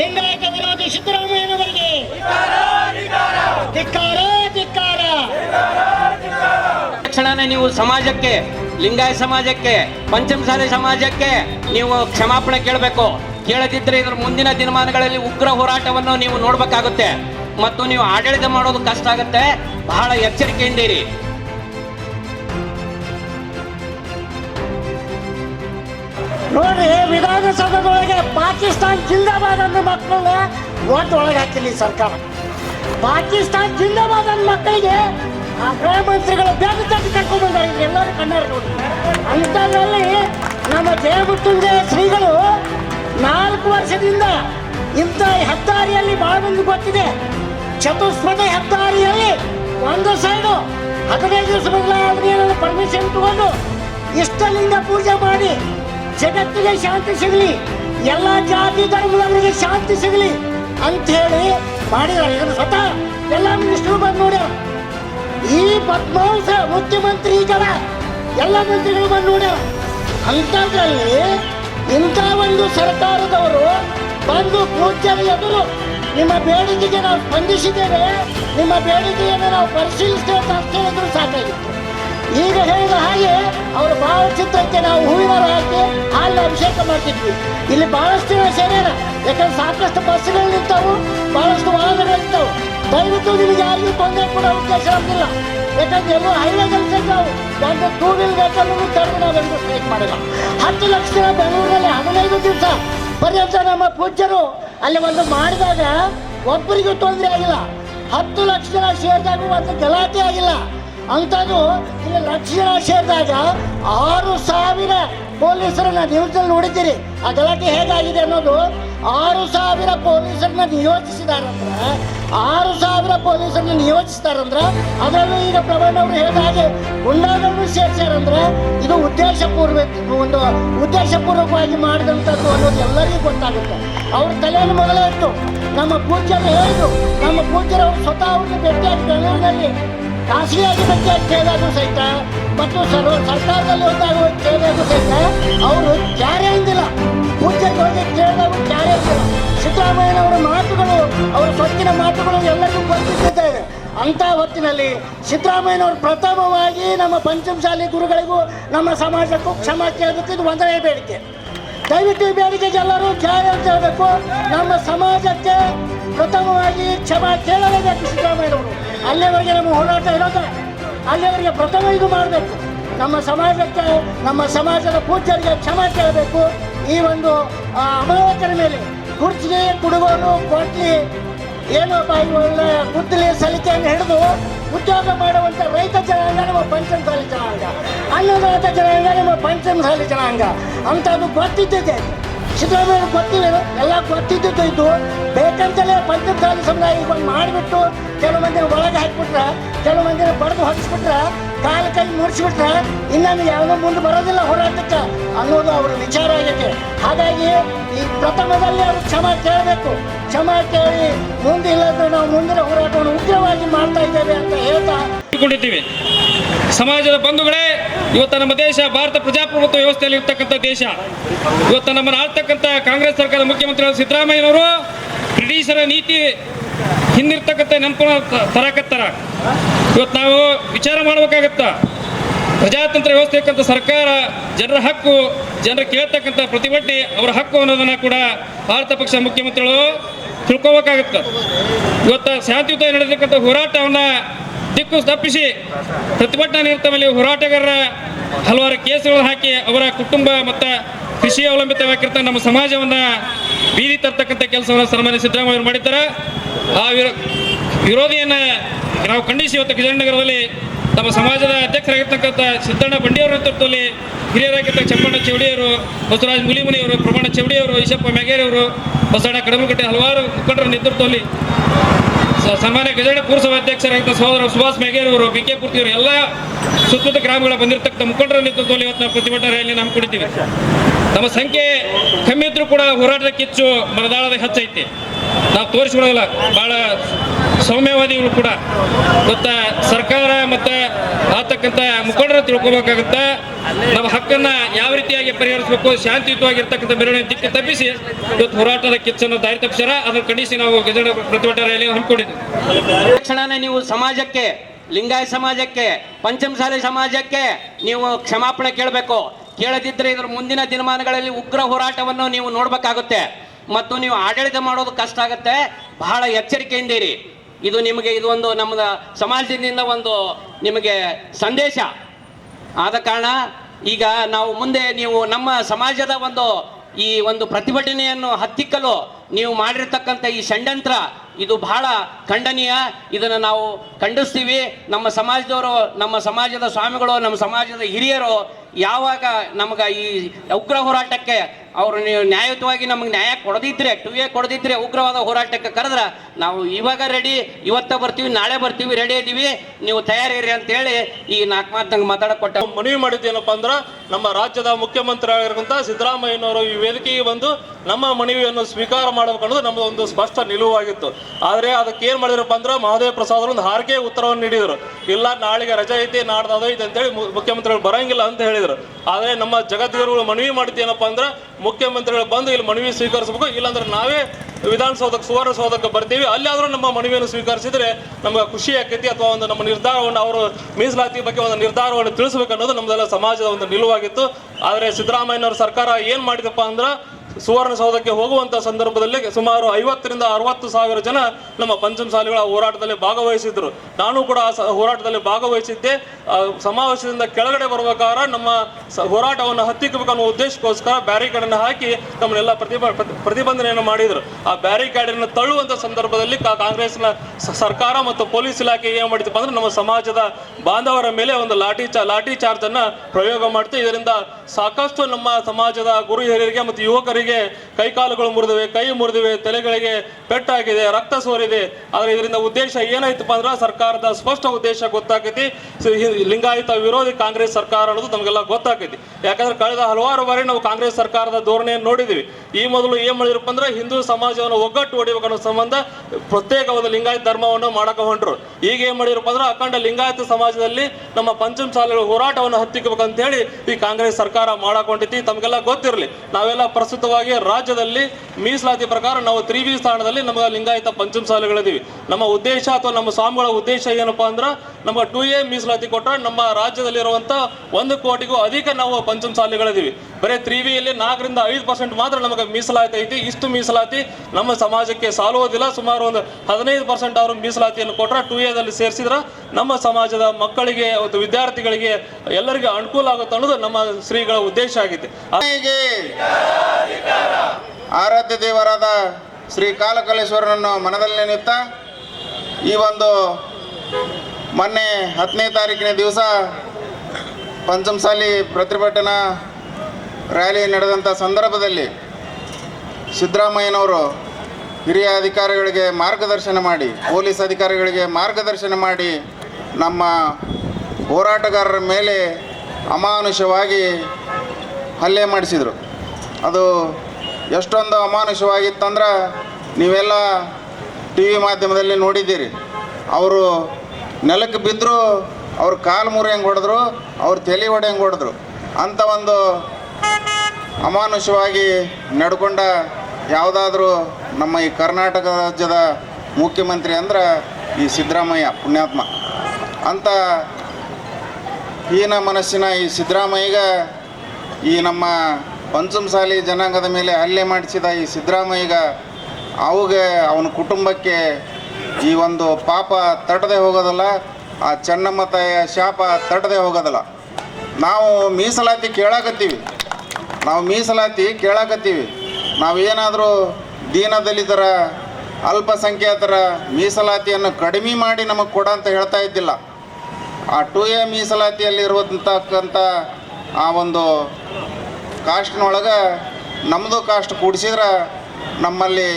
ಲಿಂಗಾಯತ ವಿರೋಧಿ ಸಿದ್ದರಾಮಯ್ಯನವರಿಗೆ ತಕ್ಷಣನೇ ನೀವು ಸಮಾಜಕ್ಕೆ, ಲಿಂಗಾಯತ ಸಮಾಜಕ್ಕೆ ಪಂಚಮಸಾಲಿ ಸಮಾಜಕ್ಕೆ ನೀವು ಕ್ಷಮಾಪಣೆ ಕೇಳಬೇಕು. ಕೇಳದಿದ್ರೆ ಇದ್ರ ಮುಂದಿನ ದಿನಮಾನಗಳಲ್ಲಿ ಉಗ್ರ ಹೋರಾಟವನ್ನು ನೀವು ನೋಡಬೇಕಾಗುತ್ತೆ. ಮತ್ತು ನೀವು ಆಡಳಿತ ಮಾಡೋದು ಕಷ್ಟ ಆಗುತ್ತೆ. ಬಹಳ ಎಚ್ಚರಿಕೆಯಿಂದ ಇರಿ. ವಿಧಾನಸೌಧದೊಳಗೆ ಪಾಕಿಸ್ತಾನ್ ಜಿಂದಾಬಾದ್ ಅನ್ನೋ ಮಕ್ಕಳನ್ನ ಓಟ್ ಒಳಗೆ ಹಾಕಿಲ್ಲ ಸರ್ಕಾರ. ಪಾಕಿಸ್ತಾನ್ ಜಿಂದಾಬಾದ್ ಅನ್ನೋ ಮಕ್ಕಳಿಗೆ ಆ ಗೃಹ ಮಂತ್ರಿಗಳು ಬೇಗ ತಟ್ಟು ಕರ್ಕೊಂಡ್ಬಂದಾರೆ ಎಲ್ಲರೂ ಕನ್ನಡ ನೋಡಿ. ನಮ್ಮ ಜಯಮೃತ್ಯುಂಜಯ ಶ್ರೀಗಳು ನಾಲ್ಕು ವರ್ಷದಿಂದ ಇಂಥ ಹೆದ್ದಾರಿಯಲ್ಲಿ ಬಹಳ ಮಂದಿ ಗೊತ್ತಿದೆ ಚತುಷ್ಪಥ ಹೆದ್ದಾರಿಯಲ್ಲಿ ಒಂದು ಸೈಡು ಹದಿನೈದು ದಿವಸ ಪರ್ಮಿಷನ್ ತಗೊಂಡು ಇಷ್ಟಲಿಂಗ ಪೂಜೆ ಮಾಡಿ ಜಗತ್ತಿಗೆ ಶಾಂತಿ ಸಿಗಲಿ, ಎಲ್ಲ ಜಾತಿ ಧರ್ಮದವರಿಗೆ ಶಾಂತಿ ಸಿಗಲಿ ಅಂತ ಹೇಳಿ ಮಾಡಿದ್ದಾರೆ ಇದನ್ನು ಸ್ವತಃ ಎಲ್ಲ ಮಿನಿಸ್ಟರ್ ಬಂದು ನೋಡ್ಯಾರ ಈ ಪದ್ಮಾಂಸ ಮುಖ್ಯಮಂತ್ರಿಗಳ ಎಲ್ಲ ಮಂತ್ರಿಗಳು ಬಂದು ನೋಡ್ಯಾರ ಅಂಥದ್ರಲ್ಲಿ ಇಂಥ ಒಂದು ಸರ್ಕಾರದವರು ಬಂದು ಪೂಜ್ಯರ ಎದುರು ನಿಮ್ಮ ಬೇಡಿಕೆಗೆ ನಾವು ಸ್ಪಂದಿಸಿದ್ದೇವೆ, ನಿಮ್ಮ ಬೇಡಿಕೆಯನ್ನು ನಾವು ಪರಿಶೀಲಿಸ್ತೇವೆ ಅಂತ ಹೇಳಿದ್ರು ಸಾಕಾಗಿತ್ತು ಈಗ ಹೇಳಿದ ಹಾಗೆ ಅವರ ಭಾವಚಿತ್ರಕ್ಕೆ ನಾವು ಹೂವಿನ ಹಾಕಿ ಹಾಲಿನ ಅಭಿಷೇಕ ಮಾಡ್ತಿದ್ವಿ. ಇಲ್ಲಿ ಬಹಳಷ್ಟು ಸೇರ್ಯಾರ. ಯಾಕಂದ್ರೆ ಸಾಕಷ್ಟು ಬಸ್ಗಳು ನಿಂತಾವು, ಬಹಳಷ್ಟು ವಾಹನಗಳು ನಿಂತಾವು. ದಯವಿಟ್ಟು ನಿಮಗೆ ಯಾರಿಗೂ ತೊಂದರೆ ಕೊಡೋ ಉದ್ದೇಶ ಆಗಿಲ್ಲ ಯಾಕಂದ್ರೆ ಎಲ್ಲರೂ ಹೈವೇ ಜಂಕ್ಷನ್ ನಾವು ಒಂದು ಟೂ ವೀಲ್ ವೆಹಿಕಲ್ ತಡೆದು ನಾವೆಲ್ಲರೂ ಸ್ಟ್ರೈಕ್ ಮಾಡಿಲ್ಲ. ಹತ್ತು ಲಕ್ಷ ಜನ ಬೆಂಗಳೂರಲ್ಲಿ ಹದಿನೈದು ದಿವಸ ಪರ್ಯಂತ ನಮ್ಮ ಪೂಜ್ಯರು ಅಲ್ಲಿ ಒಂದು ಮಾಡಿದಾಗ ಒಬ್ಬರಿಗೂ ತೊಂದರೆ ಆಗಿಲ್ಲ. ಹತ್ತು ಲಕ್ಷ ಜನ ಸೇರಿದಾಗ ಒಂದು ಗಲಾಟೆ ಆಗಿಲ್ಲ. ಅಂಥದ್ದು ಇಲ್ಲಿ ಲಕ್ಷ ಜನ ಸೇರಿದಾಗ ಆರು ಸಾವಿರ ಪೊಲೀಸರನ್ನ ನ್ಯೂಸಲ್ಲಿ ನೋಡಿದ್ದೀರಿ. ಆ ಗಲಾಟೆ ಹೇಗಾಗಿದೆ ಅನ್ನೋದು ಆರು ಸಾವಿರ ಪೊಲೀಸರನ್ನ ನಿಯೋಜಿಸಿದಾರಂದ್ರೆ ಆರು ಸಾವಿರ ಪೊಲೀಸರನ್ನ ನಿಯೋಜಿಸ್ತಾರಂದ್ರೆ ಅದರಲ್ಲೂ ಈಗ ಪ್ರವೀಣ್ ಅವರು ಹೇಳಿದ ಹಾಗೆ ಗುಂಡಾಗಳನ್ನು ಸೇರ್ಸ್ಯಾರಂದ್ರೆ ಇದು ಉದ್ದೇಶಪೂರ್ವ ಒಂದು ಉದ್ದೇಶಪೂರ್ವಕವಾಗಿ ಮಾಡಿದಂಥದ್ದು ಅನ್ನೋದು ಎಲ್ಲರಿಗೂ ಗೊತ್ತಾಗುತ್ತೆ. ಅವ್ರ ತಲೆಯಲ್ಲಿ ಮೊದಲೇ ಇತ್ತು. ನಮ್ಮ ಪೂಜ್ಯರು ಹೇಳಿದ್ರು. ನಮ್ಮ ಪೂಜ್ಯರು ಅವ್ರು ಸ್ವತಃ ಅವ್ರಿಗೆ ಭೇಟಿಯಾಗಿ ಬೆಂಗಳೂರಿನಲ್ಲಿ ಖಾಸಗಿಯಾಗಿ ಭೇಟಿಯಾಗಿ ಕೇಳಿದಾಗೂ ಸಹಿತ, ಮತ್ತು ಸರ್ವ ಸರ್ಕಾರದಲ್ಲಿ ಹೋಗಿ ಕೇಳಿದಾಗೂ ಸಹಿತ, ಅವರು ಕ್ಯಾರೆ ಇಂದಿಲ್ಲ ಪೂಜೆಗೆ ಹೋಗಿ ಕೇಳಿದಾಗ ಕ್ಯಾರೆ ಅಂದಿಲ್ಲ. ಸಿದ್ದರಾಮಯ್ಯನವರ ಮಾತುಗಳು, ಅವರ ಸೊಕ್ಕಿನ ಮಾತುಗಳು ಎಲ್ಲರಿಗೂ ಗೊತ್ತಿದ್ದೇವೆ ಅಂತ ಹೊತ್ತಿನಲ್ಲಿ ಸಿದ್ದರಾಮಯ್ಯನವರು ಪ್ರಥಮವಾಗಿ ನಮ್ಮ ಪಂಚಮಶಾಲಿ ಗುರುಗಳಿಗೂ, ನಮ್ಮ ಸಮಾಜಕ್ಕೂ ಕ್ಷಮ ಕೇಳಬೇಕು, ಇದು ಒಂದನೇ ಬೇಡಿಕೆ. ದಯವಿಟ್ಟು ಬೇಡಿಕೆಗೆ ಎಲ್ಲರೂ ಅಂತ ಹೇಳಬೇಕು. ನಮ್ಮ ಸಮಾಜಕ್ಕೆ ಪ್ರಥಮವಾಗಿ ಕ್ಷಮ ಕೇಳಲೇಬೇಕು ಸಿದ್ದರಾಮಯ್ಯನವರು. ಅಲ್ಲಿವರೆಗೆ ನಮ್ಮ ಹೋರಾಟ ಇರೋದೆ. ಅಲ್ಲಿವರೆಗೆ ಪ್ರಥಮ ಇದು ಮಾಡಬೇಕು. ನಮ್ಮ ಸಮಾಜಕ್ಕೆ, ನಮ್ಮ ಸಮಾಜದ ಪೂಜ್ಯರಿಗೆ ಕ್ಷಮೆ ಕೇಳಬೇಕು. ಈ ಒಂದು ಅಮಾಯಕರ ಮೇಲೆ ಕುರ್ಚಿಗೆ ಕುಡುಗೋಲು, ಕೊಟ್ಲಿ, ಏನು ಬಾಯಿ ಒಳ್ಳೆ ಗುದ್ದಲಿ ಸಲಿಕೆಯನ್ನು ಹಿಡಿದು ಉದ್ಯೋಗ ಮಾಡುವಂತ ರೈತ ಜನಾಂಗ ನಮ್ಮ ಪಂಚಮಸಾಲಿ ಜನಾಂಗ. ಅನ್ನದಾತ ಜನಾಂಗ ನಮ್ಮ ಪಂಚಮಸಾಲಿ ಜನಾಂಗ. ಅಂತ ಅದು ಗೊತ್ತಿದ್ದಿದೆ. ಸಿದ್ದರಾಮಯ್ಯ ಗೊತ್ತಿಲ್ಲ. ಎಲ್ಲ ಗೊತ್ತಿದ್ದು ಬೇಕಂತಲೇ ಬೇಕಂತಲೇ ಪಂಚಮಸಾಲಿ ಸಮುದಾಯ ಮಾಡಿಬಿಟ್ಟು ಕೆಲವು ಮಂದಿನ ಒಳಗೆ ಹಾಕಿಬಿಟ್ರೆ, ಕೆಲವು ಮಂದಿನ ಬಡದು ಹೊಡಿಸ್ಬಿಟ್ರೆ, ಕಾಲು ಕೈ ಮುರಿಸ್ಬಿಟ್ರೆ ಇನ್ನೊಂದು ಯಾವುದೋ ಮುಂದೆ ಬರೋದಿಲ್ಲ ಹೋರಾಟಕ್ಕೆ ಅನ್ನೋದು ಅವರ ವಿಚಾರ ಆಗೈತೆ. ಹಾಗಾಗಿ ಈ ಪ್ರಥಮದಲ್ಲಿ ಅವರು ಕ್ಷಮ ಕೇಳಬೇಕು. ಕ್ಷಮ ಕೇಳಿ ಮುಂದೆ ಇಲ್ಲದ್ರೆ ನಾವು ಮುಂದಿನ ಹೋರಾಟವನ್ನು ಉಗ್ರವಾಗಿ ಮಾಡ್ತಾ ಇದ್ದೇವೆ ಅಂತ ಹೇಳ್ತಾ ಕೊಂಡಿದ್ದೀವಿ ಸಮಾಜದ ಬಂಧುಗಳೇ, ಇವತ್ತು ನಮ್ಮ ದೇಶ ಭಾರತ ಪ್ರಜಾಪ್ರಭುತ್ವ ವ್ಯವಸ್ಥೆಯಲ್ಲಿ ಇರ್ತಕ್ಕಂಥ ದೇಶ. ಇವತ್ತು ನಮ್ಮನ್ನು ಆಳ್ತಕ್ಕಂಥ ಕಾಂಗ್ರೆಸ್ ಸರ್ಕಾರದ ಮುಖ್ಯಮಂತ್ರಿಗಳು ಸಿದ್ದರಾಮಯ್ಯನವರು ಬ್ರಿಟಿಷರ ನೀತಿ ಹಿಂದಿರ್ತಕ್ಕಂಥ ನೆನಪು ತರಾಕತ್ತಾರ. ಇವತ್ತು ನಾವು ವಿಚಾರ ಮಾಡಬೇಕಾಗತ್ತ. ಪ್ರಜಾತಂತ್ರ ವ್ಯವಸ್ಥೆ ಸರ್ಕಾರ ಜನರ ಹಕ್ಕು, ಜನರು ಕೇಳ್ತಕ್ಕಂಥ ಪ್ರತಿಭಟನೆ ಅವರ ಹಕ್ಕು ಅನ್ನೋದನ್ನು ಕೂಡ ಭಾರತ ಪಕ್ಷ ಮುಖ್ಯಮಂತ್ರಿಗಳು ತಿಳ್ಕೋಬೇಕಾಗತ್ತ. ಇವತ್ತು ಶಾಂತಿಯುತ ನಡೆದಿರ್ತಕ್ಕಂಥ ಹೋರಾಟವನ್ನ ದಿಕ್ಕು ತಪ್ಪಿಸಿ ಪ್ರತಿಭಟನಾ ನಿರತ ಮೇಲೆ ಹೋರಾಟಗಾರರ ಹಲವಾರು ಕೇಸುಗಳನ್ನು ಹಾಕಿ ಅವರ ಕುಟುಂಬ ಮತ್ತು ಕೃಷಿ ಅವಲಂಬಿತವಾಗಿರ್ತಕ್ಕಂಥ ನಮ್ಮ ಸಮಾಜವನ್ನ ಬೀದಿ ತರ್ತಕ್ಕಂಥ ಕೆಲಸವನ್ನು ಸನ್ಮಾನ್ಯ ಸಿದ್ದರಾಮಯ್ಯ ಮಾಡಿದ್ದಾರೆ. ಆ ವಿರೋ ವಿರೋಧಿಯನ್ನ ನಾವು ಖಂಡಿಸಿ ಇವತ್ತು ವಿಜಯನಗರದಲ್ಲಿ ನಮ್ಮ ಸಮಾಜದ ಅಧ್ಯಕ್ಷರಾಗಿರ್ತಕ್ಕಂಥ ಸಿದ್ದಣ್ಣ ಬಂಡಿಯವರ ನೇತೃತ್ವದಲ್ಲಿ ಹಿರಿಯರಾಗಿರ್ತಕ್ಕ ಚಪ್ಪಣ್ಣ ಚೌಡಿಯವರು, ಬಸವರಾಜ್ ಮುಲಿಮುನಿಯವರು ಪ್ರಮಾಣ ಚೌಡಿಯವರು, ಈಶಪ್ಪ ಮೆಗೇರಿಯವರು ಬಸವಣ್ಣ ಕಡಮಕಟ್ಟೆ ಹಲವಾರು ಮುಖಂಡರ ನೇತೃತ್ವದಲ್ಲಿ ಸ- ಸಾಮಾನ್ಯ ಗಜಾಣ ಪುರಸಭಾ ಅಧ್ಯಕ್ಷರಾಗಿದ್ದ ಸಹೋದರ ಸುಭಾಷ್ ಮೇಗೇರವರು ಬಿ ಕೆ ಪೂರ್ತಿಯವರು, ಎಲ್ಲ ಸುತ್ತಮುತ್ತ ಗ್ರಾಮಗಳ ಬಂದಿರತಕ್ಕಂಥ ಮುಖಂಡರ ನೇತೃತ್ವದಲ್ಲಿ ಇವತ್ತು ನಾವು ಪ್ರತಿಭಟನಾ ನಾವು ಹಮ್ಮಿಕೊಂಡಿದ್ದೀವಿ. ನಮ್ಮ ಸಂಖ್ಯೆ ಕಮ್ಮಿ ಇದ್ರೂ ಕೂಡ ಹೋರಾಟದ ಕಿಚ್ಚು ಮರದಾಳದ ಹೆಚ್ಚೈತಿ. ನಾವು ತೋರಿಸ್ಕೊಡೋಲ್ಲ ಭಾಳ ಸೌಮ್ಯವಾದಿಗಳು ಕೂಡ. ಗೊತ್ತ ಸರ್ಕಾರ ಮತ್ತು ಆತಕ್ಕಂಥ ಮುಖಂಡರು ತಿಳ್ಕೊಬೇಕಾಗುತ್ತೆ. ನಮ್ಮ ಹಕ್ಕನ್ನ ಯಾವ ರೀತಿಯಾಗಿ ಪರಿಹರಿಸಬೇಕು, ಶಾಂತಿಯುತವಾಗಿರ್ತಕ್ಕಂಥ ಮೆರವಣಿಗೆ ದಿಕ್ಕು ತಪ್ಪಿಸಿ ಇವತ್ತು ಹೋರಾಟದ ಕಿಚ್ಚನ್ನು ದಾರಿ ತಪ್ಪಿಸ್ಯಾರ. ಅದನ್ನು ಖಂಡಿಸಿ ನಾವು ಗಜನ ಪ್ರತಿಭಟನಾ ರ್ಯಾಲಿ ಹಮ್ಮಿಕೊಂಡಿದ್ದೀವಿ. ತಕ್ಷಣನೇ ನೀವು ಸಮಾಜಕ್ಕೆ, ಲಿಂಗಾಯತ ಸಮಾಜಕ್ಕೆ, ಪಂಚಮಸಾಲಿ ಸಮಾಜಕ್ಕೆ ನೀವು ಕ್ಷಮಾಪಣೆ ಕೇಳಬೇಕು. ಕೇಳದಿದ್ದರೆ ಇದರ ಮುಂದಿನ ದಿನಮಾನಗಳಲ್ಲಿ ಉಗ್ರ ಹೋರಾಟವನ್ನು ನೀವು ನೋಡಬೇಕಾಗುತ್ತೆ. ಮತ್ತು ನೀವು ಆಡಳಿತ ಮಾಡೋದು ಕಷ್ಟ ಆಗುತ್ತೆ. ಬಹಳ ಎಚ್ಚರಿಕೆಯಿಂದ ಇರಿ ಇದು ನಿಮಗೆ, ಇದು ಒಂದು ನಮ್ಮ ಸಮಾಜದಿಂದ ಒಂದು ನಿಮಗೆ ಸಂದೇಶ. ಆದ ಕಾರಣ ಈಗ ನಾವು ಮುಂದೆ ನೀವು ನಮ್ಮ ಸಮಾಜದ ಒಂದು ಈ ಒಂದು ಪ್ರತಿಭಟನೆಯನ್ನು ಹತ್ತಿಕ್ಕಲು ನೀವು ಮಾಡಿರ್ತಕ್ಕಂಥ ಈ ಷಡ್ಯಂತ್ರ ಇದು ಬಹಳ ಖಂಡನೀಯ. ಇದನ್ನು ನಾವು ಖಂಡಿಸ್ತೀವಿ. ನಮ್ಮ ಸಮಾಜದವರು, ನಮ್ಮ ಸಮಾಜದ ಸ್ವಾಮಿಗಳು, ನಮ್ಮ ಸಮಾಜದ ಹಿರಿಯರು ಯಾವಾಗ ನಮಗೆ ಈ ಉಗ್ರ ಹೋರಾಟಕ್ಕೆ ಅವರು ನೀವು ನ್ಯಾಯಯುತವಾಗಿ ನಮಗೆ ನ್ಯಾಯ ಕೊಡದಿದ್ರೆ ಟು ಎ ಕೊಡದಿದ್ರೆ ಉಗ್ರವಾದ ಹೋರಾಟಕ್ಕೆ ಕರೆದ್ರೆ, ನಾವು ಇವಾಗ ರೆಡಿ ಇವತ್ತ ಬರ್ತೀವಿ, ನಾಳೆ ಬರ್ತೀವಿ ರೆಡಿ ಇದ್ದೀವಿ ನೀವು ತಯಾರಿರಿ ಅಂತೇಳಿ ಈ ನಾಲ್ಕು ಮಾತು ನಂಗೆ ಮಾತಾಡಕ್ಕೆ ಕೊಟ್ಟ ಮನವಿ ಮಾಡಿದ್ದೇನಪ್ಪ ಅಂದ್ರೆ, ನಮ್ಮ ರಾಜ್ಯದ ಮುಖ್ಯಮಂತ್ರಿ ಆಗಿರುವಂತಹ ಸಿದ್ದರಾಮಯ್ಯನವರು ಈ ವೇದಿಕೆಗೆ ಬಂದು ನಮ್ಮ ಮನವಿಯನ್ನು ಸ್ವೀಕಾರ ಮಾಡಬೇಕು ಅನ್ನೋದು ನಮ್ಮದು ಒಂದು ಸ್ಪಷ್ಟ ನಿಲುವಾಗಿತ್ತು. ಆದರೆ ಅದಕ್ಕೆ ಏನ್ ಮಾಡಿದ್ರಪ್ಪ ಅಂದ್ರೆ, ಮಹದೇವ ಪ್ರಸಾದ್ ಒಂದು ಹಾರಿಕೆ ಉತ್ತರವನ್ನು ನೀಡಿದರು. ಇಲ್ಲ, ನಾಳೆಗೆ ರಜೆ ಐತಿ, ನಾಡ್ದು ಇದೆ ಅಂತೇಳಿ ಮುಖ್ಯಮಂತ್ರಿಗಳು ಬರಂಗಿಲ್ಲ ಅಂತ ಹೇಳಿದರು. ಆದರೆ ನಮ್ಮ ಜಗದ್ಗುರುಗಳು ಮನವಿ ಮಾಡಿದ್ದೇನಪ್ಪ ಅಂದ್ರೆ ಮುಖ್ಯಮಂತ್ರಿಗಳು ಬಂದು ಇಲ್ಲಿ ಮನವಿ ಸ್ವೀಕರಿಸಬೇಕು. ಇಲ್ಲಾಂದ್ರೆ ನಾವೇ ವಿಧಾನಸೌಧಕ್ಕೆ, ಸುವರ್ಣಸೌಧಕ್ಕೆ ಬರ್ತೀವಿ. ಅಲ್ಲಾದರೂ ನಮ್ಮ ಮನವಿಯನ್ನು ಸ್ವೀಕರಿಸಿದ್ರೆ ನಮ್ಗೆ ಖುಷಿ ಆಕೈತಿ ಅಥವಾ ಒಂದು ನಮ್ಮ ನಿರ್ಧಾರವನ್ನು ಅವರು ಮೀಸಲಾತಿ ಬಗ್ಗೆ ಒಂದು ನಿರ್ಧಾರವನ್ನು ತಿಳಿಸ್ಬೇಕು ಅನ್ನೋದು ನಮ್ದೆಲ್ಲ ಸಮಾಜದ ಒಂದು ನಿಲುವಾಗಿತ್ತು. ಆದರೆ ಸಿದ್ದರಾಮಯ್ಯನವ್ರ ಸರ್ಕಾರ ಏನು ಮಾಡಿದಪ್ಪ ಅಂದ್ರೆ ಸುವರ್ಣಸೌಧಕ್ಕೆ ಹೋಗುವಂತ ಸಂದರ್ಭದಲ್ಲಿ ಸುಮಾರು ಐವತ್ತರಿಂದ ಅರವತ್ತು ಸಾವಿರ ಜನ ನಮ್ಮ ಪಂಚಮಸಾಲಿಗಳ ಹೋರಾಟದಲ್ಲಿ ಭಾಗವಹಿಸಿದ್ರು. ನಾನು ಕೂಡ ಆ ಹೋರಾಟದಲ್ಲಿ ಭಾಗವಹಿಸಿದ್ದೆ. ಸಮಾವೇಶದಿಂದ ಕೆಳಗಡೆ ಬರ್ಬೇಕಾದ್ರೆ ನಮ್ಮ ಹೋರಾಟವನ್ನು ಹತ್ತಿಕ್ಕಬೇಕು ಅನ್ನೋ ಉದ್ದೇಶಕ್ಕೋಸ್ಕರ ಬ್ಯಾರಿಕೇಡ್ ಅನ್ನು ಹಾಕಿ ನಮ್ಮನ್ನೆಲ್ಲ ಪ್ರತಿಭ ಪ್ರತಿ- ಪ್ರತಿಬಂಧನೆಯನ್ನು ಮಾಡಿದ್ರು. ಆ ಬ್ಯಾರಿಕೇಡ್ ಅನ್ನು ತಳ್ಳುವಂತ ಸಂದರ್ಭದಲ್ಲಿ ಕಾಂಗ್ರೆಸ್ನ ಸರ್ಕಾರ ಮತ್ತು ಪೊಲೀಸ್ ಇಲಾಖೆ ಏನ್ ಮಾಡಿದಪ್ಪ ಅಂದ್ರೆ ನಮ್ಮ ಸಮಾಜದ ಬಾಂಧವರ ಮೇಲೆ ಒಂದು ಲಾಠಿ ಚಾ, ಲಾಠಿ ಚಾರ್ಜ್ ಅನ್ನ ಪ್ರಯೋಗ ಮಾಡ್ತಾ, ಇದರಿಂದ ಸಾಕಷ್ಟು ನಮ್ಮ ಸಮಾಜದ ಗುರು ಹಿರಿಯರಿಗೆ ಮತ್ತು ಯುವಕರಿಗೆ ಕೈಕಾಲುಗಳು ಮುರಿದಿವೆ, ಕೈ ಮುರಿದಿವೆ, ತಲೆಗಳಿಗೆ ಪೆಟ್ಟಾಗಿದೆ, ರಕ್ತ ಸೋರಿದೆ. ಆದರೆ ಇದರಿಂದ ಉದ್ದೇಶ ಏನಾಯ್ತಪ್ಪ ಅಂದ್ರೆ ಸರ್ಕಾರದ ಸ್ಪಷ್ಟ ಉದ್ದೇಶ ಗೊತ್ತಾಕೈತಿ. ಲಿಂಗಾಯತ ವಿರೋಧಿ ಕಾಂಗ್ರೆಸ್ ಸರ್ಕಾರ ಅನ್ನೋದು ನಮಗೆಲ್ಲ ಗೊತ್ತಾಕೈತಿ. ಯಾಕಂದ್ರೆ ಕಳೆದ ಹಲವಾರು ಬಾರಿ ನಾವು ಕಾಂಗ್ರೆಸ್ ಸರ್ಕಾರದ ಧೋರಣೆಯನ್ನು ನೋಡಿದ್ವಿ. ಈ ಮೊದಲು ಏನ್ ಮಾಡಿದ್ರಪ್ಪ ಅಂದ್ರೆ ಹಿಂದೂ ಸಮಾಜವನ್ನು ಒಗ್ಗಟ್ಟು ಹೊಡಿಬೇಕು ಸಂಬಂಧ ಪ್ರತ್ಯೇಕ ಒಂದು ಲಿಂಗಾಯತ ಧರ್ಮವನ್ನು ಮಾಡಕ ಹೊಂಟ್ರು. ಈಗ ಏನ್ ಮಾಡಿದ್ರಪ್ಪ ಅಂದ್ರೆ ಅಖಂಡ ಲಿಂಗಾಯತ ಸಮಾಜದಲ್ಲಿ ನಮ್ಮ ಪಂಚಮ ಶಾಲೆಗಳ ಹೋರಾಟವನ್ನು ಹತ್ತಿಕ್ಕಬೇಕಂತ ಹೇಳಿ ಈ ಕಾಂಗ್ರೆಸ್ ಸರ್ಕಾರ ಮಾಡಕೊಂಡೈತಿ ತಮಗೆಲ್ಲ ಗೊತ್ತಿರಲಿ, ನಾವೆಲ್ಲ ಪ್ರಸ್ತುತವಾಗಿ ರಾಜ್ಯದಲ್ಲಿ ಮೀಸಲಾತಿ ಪ್ರಕಾರ ನಾವು ತ್ರಿವಿ ಸ್ಥಾನದಲ್ಲಿ ನಮಗೆ ಲಿಂಗಾಯತ ಪಂಚಮ ಸಾಲಗಳಿದ್ದೀವಿ ನಮ್ಮ ಉದ್ದೇಶ ಅಥವಾ ನಮ್ಮ ಸ್ವಾಮಿಗಳ ಉದ್ದೇಶ ಏನಪ್ಪಾ ಅಂದ್ರೆ, ನಮ್ಮ ಟು ಎ ಮೀಸಲಾತಿ ಕೊಟ್ಟರೆ ನಮ್ಮ ರಾಜ್ಯದಲ್ಲಿರುವಂಥ ಒಂದು ಕೋಟಿಗೂ ಅಧಿಕ ನಾವು ಪಂಚಮ ಶಾಲೆಗಳಿದೀವಿ ಬರೀ ತ್ರಿ ವಿಯಲ್ಲಿ ನಾಲ್ಕರಿಂದ ಐದು ಪರ್ಸೆಂಟ್ ಮಾತ್ರ ನಮಗೆ ಮೀಸಲಾತಿ ಐತಿ. ಇಷ್ಟು ಮೀಸಲಾತಿ ನಮ್ಮ ಸಮಾಜಕ್ಕೆ ಸಾಲುವುದಿಲ್ಲ. ಸುಮಾರು ಒಂದು ಹದಿನೈದು ಪರ್ಸೆಂಟ್ ಅವರು ಮೀಸಲಾತಿಯನ್ನು ಕೊಟ್ಟರೆ ಟು ಎದಲ್ಲಿ ಸೇರಿಸಿದ್ರೆ ನಮ್ಮ ಸಮಾಜದ ಮಕ್ಕಳಿಗೆ ಮತ್ತು ವಿದ್ಯಾರ್ಥಿಗಳಿಗೆ ಎಲ್ಲರಿಗೂ ಅನುಕೂಲ ಆಗುತ್ತೆ ಅನ್ನೋದು ನಮ್ಮ ಶ್ರೀಗಳ ಉದ್ದೇಶ ಆಗಿದೆ. ಆರಾಧ್ಯ ದೇವರಾದ ಶ್ರೀ ಕಾಲಕಲೇಶ್ವರನನ್ನು ಮನದಲ್ಲಿ ನೆನೆಯುತ್ತಾ ಈ ಒಂದು ಮೊನ್ನೆ ಹತ್ತನೇ ತಾರೀಕಿನ ದಿವಸ ಪಂಚಮಸಾಲಿ ಪ್ರತಿಭಟನಾ ರ್ಯಾಲಿ ನಡೆದಂಥ ಸಂದರ್ಭದಲ್ಲಿ ಸಿದ್ದರಾಮಯ್ಯನವರು ಹಿರಿಯ ಅಧಿಕಾರಿಗಳಿಗೆ ಮಾರ್ಗದರ್ಶನ ಮಾಡಿ, ಪೊಲೀಸ್ ಅಧಿಕಾರಿಗಳಿಗೆ ಮಾರ್ಗದರ್ಶನ ಮಾಡಿ ನಮ್ಮ ಹೋರಾಟಗಾರರ ಮೇಲೆ ಅಮಾನುಷವಾಗಿ ಹಲ್ಲೆ ಮಾಡಿಸಿದರು. ಅದು ಎಷ್ಟೊಂದು ಅಮಾನುಷವಾಗಿತ್ತಂದ್ರೆ ನೀವೆಲ್ಲ ಟಿ ವಿ ಮಾಧ್ಯಮದಲ್ಲಿ ನೋಡಿದ್ದೀರಿ. ಅವರು ನೆಲಕ್ಕೆ ಬಿದ್ದರು ಅವ್ರ ಕಾಲು ಮುರಿಯಂಗೆ ಹೊಡೆದ್ರು, ಅವ್ರ ತಲೆ ಹೊಡೆಯಂಗೆ ಹೊಡೆದ್ರು. ಅಂಥ ಒಂದು ಅಮಾನುಷವಾಗಿ ನಡ್ಕೊಂಡ ಯಾವುದಾದ್ರೂ ನಮ್ಮ ಈ ಕರ್ನಾಟಕ ರಾಜ್ಯದ ಮುಖ್ಯಮಂತ್ರಿ ಅಂದ್ರೆ ಈ ಸಿದ್ದರಾಮಯ್ಯ, ಪುಣ್ಯಾತ್ಮ. ಅಂತ ಹೀನ ಮನಸ್ಸಿನ ಈ ಸಿದ್ದರಾಮಯ್ಯಗ ಈ ನಮ್ಮ ಪಂಚಮಸಾಲಿ ಜನಾಂಗದ ಮೇಲೆ ಹಲ್ಲೆ ಮಾಡಿಸಿದ ಈ ಸಿದ್ದರಾಮಯ್ಯಗ ಅವುಗೆ ಅವನ ಕುಟುಂಬಕ್ಕೆ ಈ ಒಂದು ಪಾಪ ತಟ್ಟದೆ ಹೋಗೋದಲ್ಲ, ಆ ಚೆನ್ನಮ್ಮ ತಾಯಿಯ ಶಾಪ ತಟ್ಟದೆ ಹೋಗೋದಲ್ಲ. ನಾವು ಮೀಸಲಾತಿ ಕೇಳಾಕತ್ತೀವಿ. ನಾವು ಮೀಸಲಾತಿ ಕೇಳಾಕತ್ತೀವಿ. ನಾವು ಏನಾದರೂ ದೀನ ದಲಿತರ ಅಲ್ಪಸಂಖ್ಯಾತರ ಮೀಸಲಾತಿಯನ್ನು ಕಡಿಮೆ ಮಾಡಿ ನಮಗೆ ಕೊಡ ಅಂತ ಹೇಳ್ತಾ ಇದ್ದಿಲ್ಲ. ಆ ಟು ಎ ಮೀಸಲಾತಿಯಲ್ಲಿ ಇರುವಂತಕ್ಕಂಥ ಆ ಒಂದು ಕಾಸ್ಟ್ನೊಳಗೆ ನಮ್ಮದು ಕಾಸ್ಟ್ ಕೂಡಿಸಿದ್ರೆ ನಮ್ಮಲ್ಲಿ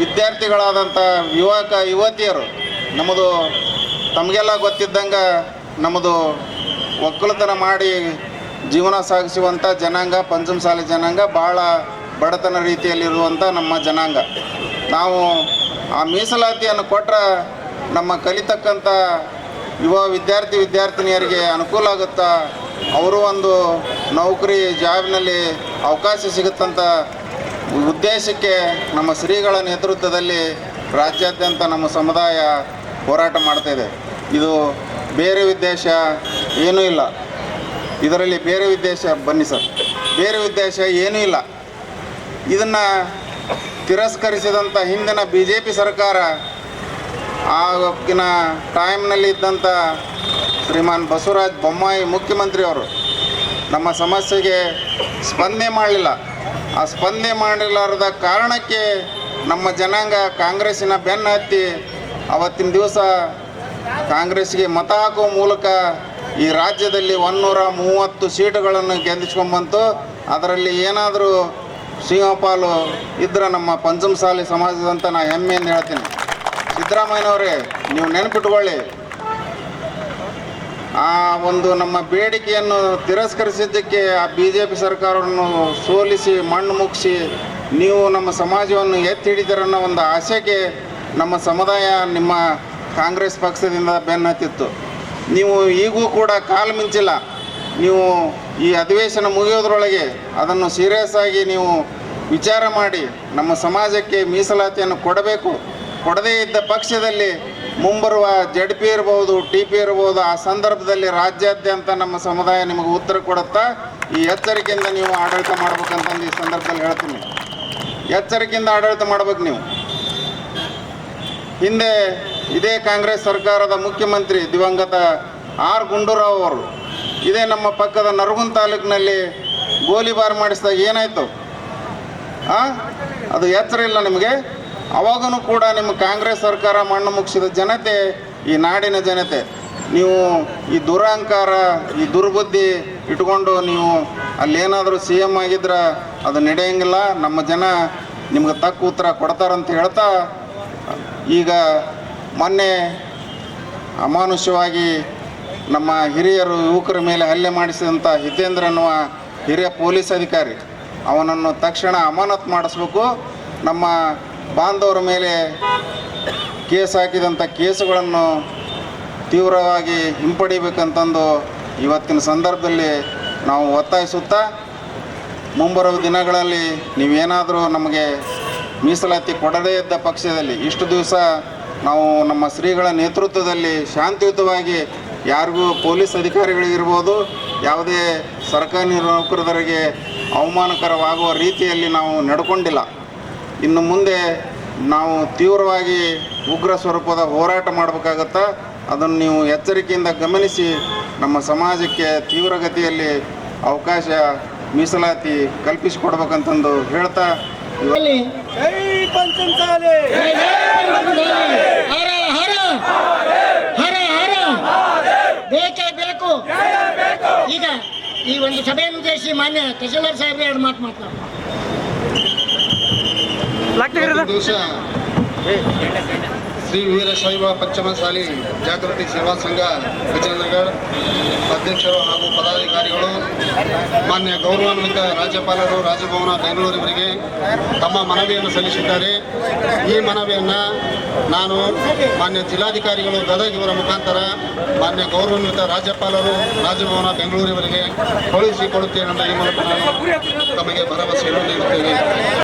ವಿದ್ಯಾರ್ಥಿಗಳಾದಂಥ ಯುವಕ, ಯುವತಿಯರು ನಮ್ಮದು ತಮಗೆಲ್ಲ ಗೊತ್ತಿದ್ದಂಗೆ ನಮ್ಮದು ಒಕ್ಕಲತನ ಮಾಡಿ ಜೀವನ ಸಾಗಿಸುವಂಥ ಜನಾಂಗ, ಪಂಚಮಸಾಲಿ ಜನಾಂಗ ಭಾಳ ಬಡತನ ರೀತಿಯಲ್ಲಿರುವಂಥ ನಮ್ಮ ಜನಾಂಗ. ನಾವು ಆ ಮೀಸಲಾತಿಯನ್ನು ಕೊಟ್ಟರೆ ನಮ್ಮ ಕಲಿತಕ್ಕಂಥ ಯುವ ವಿದ್ಯಾರ್ಥಿ ವಿದ್ಯಾರ್ಥಿನಿಯರಿಗೆ ಅನುಕೂಲ ಆಗುತ್ತಾ, ಅವರು ಒಂದು ನೌಕರಿ ಜಾಬ್ನಲ್ಲಿ ಅವಕಾಶ ಸಿಗುತ್ತಂತ ಉದ್ದೇಶಕ್ಕೆ ನಮ್ಮ ಶ್ರೀಗಳ ನೇತೃತ್ವದಲ್ಲಿ ರಾಜ್ಯಾದ್ಯಂತ ನಮ್ಮ ಸಮುದಾಯ ಹೋರಾಟ ಮಾಡ್ತಾಯಿದೆ ಇದೆ. ಇದು ಬೇರೆ ಉದ್ದೇಶ ಏನೂ ಇಲ್ಲ. ಇದರಲ್ಲಿ ಬೇರೆ ಉದ್ದೇಶ, ಬನ್ನಿ ಸರ್. ಬೇರೆ ಉದ್ದೇಶ ಏನೂ ಇಲ್ಲ. ಇದನ್ನು ತಿರಸ್ಕರಿಸಿದಂಥ ಹಿಂದಿನ ಬಿ ಜೆ ಪಿ ಸರ್ಕಾರ ಆಗಿನ ಟೈಮ್ನಲ್ಲಿ ಇದ್ದಂಥ ಶ್ರೀಮಾನ್ ಬಸವರಾಜ್ ಬೊಮ್ಮಾಯಿ ಮುಖ್ಯಮಂತ್ರಿಯವರು ನಮ್ಮ ಸಮಸ್ಯೆಗೆ ಸ್ಪಂದನೆ ಮಾಡಲಿಲ್ಲ. ಆ ಸ್ಪಂದನೆ ಮಾಡಲಾರದ ಕಾರಣಕ್ಕೆ ನಮ್ಮ ಜನಾಂಗ ಕಾಂಗ್ರೆಸ್ಸಿನ ಬೆನ್ನ ಹತ್ತಿ ಅವತ್ತಿನ ದಿವಸ ಕಾಂಗ್ರೆಸ್ಗೆ ಮತ ಹಾಕುವ ಮೂಲಕ ಈ ರಾಜ್ಯದಲ್ಲಿ ಒನ್ನೂರ ಮೂವತ್ತು ಸೀಟುಗಳನ್ನು ಗೆದ್ದಿಸ್ಕೊಂಬಂತು ಅದರಲ್ಲಿ ಏನಾದರೂ ಸಿಂಹಪಾಲು ಇದ್ರೆ ನಮ್ಮ ಪಂಚಮಸಾಲಿ ಸಮಾಜದಂತ ನಾ ಎಂದು ಹೇಳ್ತೀನಿ. ಸಿದ್ದರಾಮಯ್ಯನವರೇ, ನೀವು ನೆನಪಿಟ್ಕೊಳ್ಳಿ. ಆ ಒಂದು ನಮ್ಮ ಬೇಡಿಕೆಯನ್ನು ತಿರಸ್ಕರಿಸಿದ್ದಕ್ಕೆ ಆ ಬಿ ಜೆ ಪಿ ಸರ್ಕಾರವನ್ನು ಸೋಲಿಸಿ, ಮಣ್ಣು ಮುಗಿಸಿ, ನೀವು ನಮ್ಮ ಸಮಾಜವನ್ನು ಎತ್ತಿ ಹಿಡಿದಿರನ್ನೋ ಒಂದು ಆಸೆಗೆ ನಮ್ಮ ಸಮುದಾಯ ನಿಮ್ಮ ಕಾಂಗ್ರೆಸ್ ಪಕ್ಷದಿಂದ ಬೆನ್ನತ್ತಿತ್ತು. ನೀವು ಈಗೂ ಕೂಡ ಕಾಲು ಮಿಂಚಿಲ್ಲ. ನೀವು ಈ ಅಧಿವೇಶನ ಮುಗಿಯೋದ್ರೊಳಗೆ ಅದನ್ನು ಸೀರಿಯಸ್ ಆಗಿ ನೀವು ವಿಚಾರ ಮಾಡಿ, ನಮ್ಮ ಸಮಾಜಕ್ಕೆ ಮೀಸಲಾತಿಯನ್ನು ಕೊಡಬೇಕು. ಕೊಡದೇ ಇದ್ದ ಪಕ್ಷದಲ್ಲಿ ಮುಂಬರುವ ಜಡ್ ಪಿ ಇರ್ಬೋದು, ಟಿ ಪಿ ಇರ್ಬೋದು, ಆ ಸಂದರ್ಭದಲ್ಲಿ ರಾಜ್ಯಾದ್ಯಂತ ನಮ್ಮ ಸಮುದಾಯ ನಿಮಗೆ ಉತ್ತರ ಕೊಡುತ್ತಾ, ಈ ಎಚ್ಚರಿಕೆಯಿಂದ ನೀವು ಆಡಳಿತ ಮಾಡ್ಬೇಕಂತಂದು ಈ ಸಂದರ್ಭದಲ್ಲಿ ಹೇಳ್ತೀನಿ. ಎಚ್ಚರಿಕೆಯಿಂದ ಆಡಳಿತ ಮಾಡ್ಬೇಕು ನೀವು. ಹಿಂದೆ ಇದೇ ಕಾಂಗ್ರೆಸ್ ಸರ್ಕಾರದ ಮುಖ್ಯಮಂತ್ರಿ ದಿವಂಗತ ಆರ್ ಗುಂಡೂರಾವ್ ಅವರು. ಇದೇ ನಮ್ಮ ಪಕ್ಕದ ನರಗುಂದ ತಾಲೂಕಿನಲ್ಲಿ ಗೋಲಿಬಾರ್ ಮಾಡಿಸಿದಾಗ ಏನಾಯಿತು? ಅದು ಎಚ್ಚರ ಇಲ್ಲ ನಿಮಗೆ? ಅವಾಗೂ ಕೂಡ ನಿಮ್ಮ ಕಾಂಗ್ರೆಸ್ ಸರ್ಕಾರ ಮಣ್ಣು ಮುಗಿಸಿದ ಜನತೆ, ಈ ನಾಡಿನ ಜನತೆ, ನೀವು ಈ ದುರಹಂಕಾರ, ಈ ದುರ್ಬುದ್ಧಿ ಇಟ್ಕೊಂಡು ನೀವು ಅಲ್ಲೇನಾದರೂ ಸಿ ಎಂ ಆಗಿದ್ರೆ ಅದು ನಡೆಯಂಗಿಲ್ಲ. ನಮ್ಮ ಜನ ನಿಮ್ಗೆ ತಕ್ಕ ಉತ್ತರ ಕೊಡ್ತಾರಂತ ಹೇಳ್ತಾ ಈಗ ಮೊನ್ನೆ ಅಮಾನುಷ್ಯವಾಗಿ ನಮ್ಮ ಹಿರಿಯರು ಯುವಕರ ಮೇಲೆ ಹಲ್ಲೆ ಮಾಡಿಸಿದಂಥ ಹಿತೇಂದ್ರ ಅನ್ನುವ ಹಿರಿಯ ಪೊಲೀಸ್ ಅಧಿಕಾರಿ, ಅವನನ್ನು ತಕ್ಷಣ ಅಮಾನತ್ ಮಾಡಿಸ್ಬೇಕು. ನಮ್ಮ ಬಾಂಧವರ ಮೇಲೆ ಕೇಸ್ ಹಾಕಿದಂಥ ಕೇಸುಗಳನ್ನು ತೀವ್ರವಾಗಿ ಹಿಂಪಡಿಬೇಕಂತಂದು ಇವತ್ತಿನ ಸಂದರ್ಭದಲ್ಲಿ ನಾವು ಒತ್ತಾಯಿಸುತ್ತಾ, ಮುಂಬರುವ ದಿನಗಳಲ್ಲಿ ನೀವೇನಾದರೂ ನಮಗೆ ಮೀಸಲಾತಿ ಕೊಡದೇ ಇದ್ದ ಪಕ್ಷದಲ್ಲಿ ಇಷ್ಟು ದಿವಸ ನಾವು ನಮ್ಮ ಶ್ರೀಗಳ ನೇತೃತ್ವದಲ್ಲಿ ಶಾಂತಿಯುತವಾಗಿ ಯಾರಿಗೂ ಪೊಲೀಸ್ ಅಧಿಕಾರಿಗಳಿಗಿರ್ಬೋದು, ಯಾವುದೇ ಸರ್ಕಾರಿ ನೌಕರರಿಗೆ ಅವಮಾನಕರವಾಗುವ ರೀತಿಯಲ್ಲಿ ನಾವು ನಡ್ಕೊಂಡಿಲ್ಲ. ಇನ್ನು ಮುಂದೆ ನಾವು ತೀವ್ರವಾಗಿ ಉಗ್ರ ಸ್ವರೂಪದ ಹೋರಾಟ ಮಾಡಬೇಕಾಗತ್ತಾ, ಅದನ್ನು ನೀವು ಎಚ್ಚರಿಕೆಯಿಂದ ಗಮನಿಸಿ, ನಮ್ಮ ಸಮಾಜಕ್ಕೆ ತೀವ್ರಗತಿಯಲ್ಲಿ ಅವಕಾಶ ಮೀಸಲಾತಿ ಕಲ್ಪಿಸಿಕೊಡ್ಬೇಕಂತಂದು ಹೇಳ್ತಾ ಇಲ್ಲಿ ಹರ ಹರ. ಹರ ಹರ. ಬೇಕೇ ಬೇಕು. ಈಗ ಈ ಒಂದು ಸಭೆಯನ್ನು ಉದ್ದೇಶಿ ಮಾನ್ಯ ತಹಶೀಲ್ದಾರ್ ಸಾಹೇಬ್ರೆ ಎರಡು ಮಾತು ಮಾತನಾಡ್ತಾರೆ ಶ್ರೀ ವೀರಶೈವ ಪಂಚಮಸಾಲಿ ಜಾಗೃತಿ ಸೇವಾ ಸಂಘ ವಿಜಯನಗರ್ ಅಧ್ಯಕ್ಷರು ಹಾಗೂ ಪದಾಧಿಕಾರಿಗಳು, ಮಾನ್ಯ ಗೌರವಾನ್ವಿತ ರಾಜ್ಯಪಾಲರು, ರಾಜಭವನ ಬೆಂಗಳೂರಿವರಿಗೆ ತಮ್ಮ ಮನವಿಯನ್ನು ಸಲ್ಲಿಸಿದ್ದಾರೆ ಈ ಮನವಿಯನ್ನು ನಾನು ಮಾನ್ಯ ಜಿಲ್ಲಾಧಿಕಾರಿಗಳು ಗದಗ ಇವರ ಮುಖಾಂತರ, ಮಾನ್ಯ ಗೌರವಾನ್ವಿತ ರಾಜ್ಯಪಾಲರು, ರಾಜಭವನ ಬೆಂಗಳೂರಿವರಿಗೆ ಕಳುಹಿಸಿಕೊಡುತ್ತೇನೆ ಎಂಬ ಈ ಮೂಲಕ ನಾನು ತಮಗೆ ಭರವಸೆಯನ್ನು ನೀಡುತ್ತೇನೆ.